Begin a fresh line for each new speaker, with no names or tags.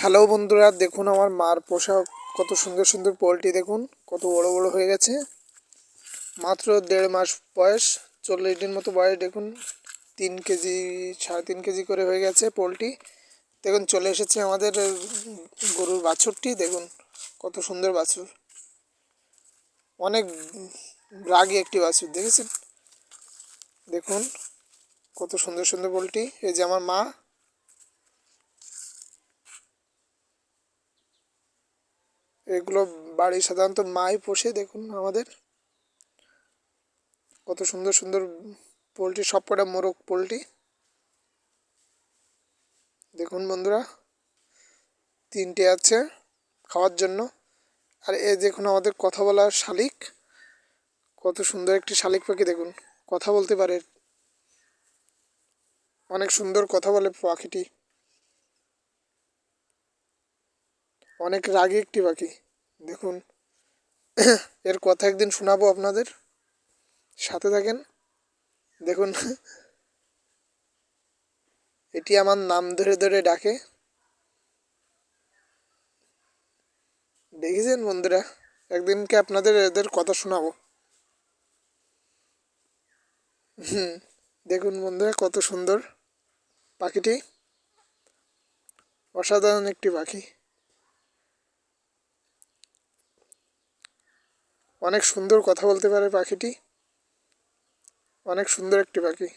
Hello বন্ধুরা, দেখুন আমার মার পোষা কত সুন্দর সুন্দর পোলট্রি দেখুন, কত বড় বড় হয়ে গেছে। মাত্র দেড় মাস বয়স, চল্লিশ দিন মতো বয়স, দেখুন, তিন কেজি, সাড়ে তিন কেজি করে হয়ে গেছে পোলট্রি। দেখুন, চলে এসেছে আমাদের গরুর বাছুরটি, দেখুন, কত সুন্দর বাছুর। অনেক রাগী একটি বাছুর, দেখেছেন? দেখুন, কত সুন্দর সুন্দর পোলট্রি। এই যে আমার মা এগুলো বাড়ি সাধারণত মাই পোষে, দেখুন আমাদের। কত সুন্দর সুন্দর পোলট্রি, সব কটা মোরগ পোলট্রি। দেখুন বন্ধুরা, তিনটে আছে খাওয়ার জন্য। আর এ দেখুন আমাদের কথা বলার শালিক, কত সুন্দর একটি শালিক পাখি, দেখুন। কথা বলতে পারে, অনেক সুন্দর কথা বলে পাখিটি। অনেক রাগী একটি পাখি। দেখুন, এর কথা একদিন শোনাবো আপনাদের। সাথে থাকেন। দেখুন, এটি আমার নাম ধরে ধরে ডাকে। দেখেছেন বন্ধুরা? একদিনকে আপনাদের এদের কথা শোনাবো। হুম, দেখুন বন্ধুরা, কত সুন্দর পাখিটি। অসাধারণ একটি পাখি। অনেক সুন্দর কথা বলতে পারে পাখিটি। অনেক সুন্দর একটি পাখি।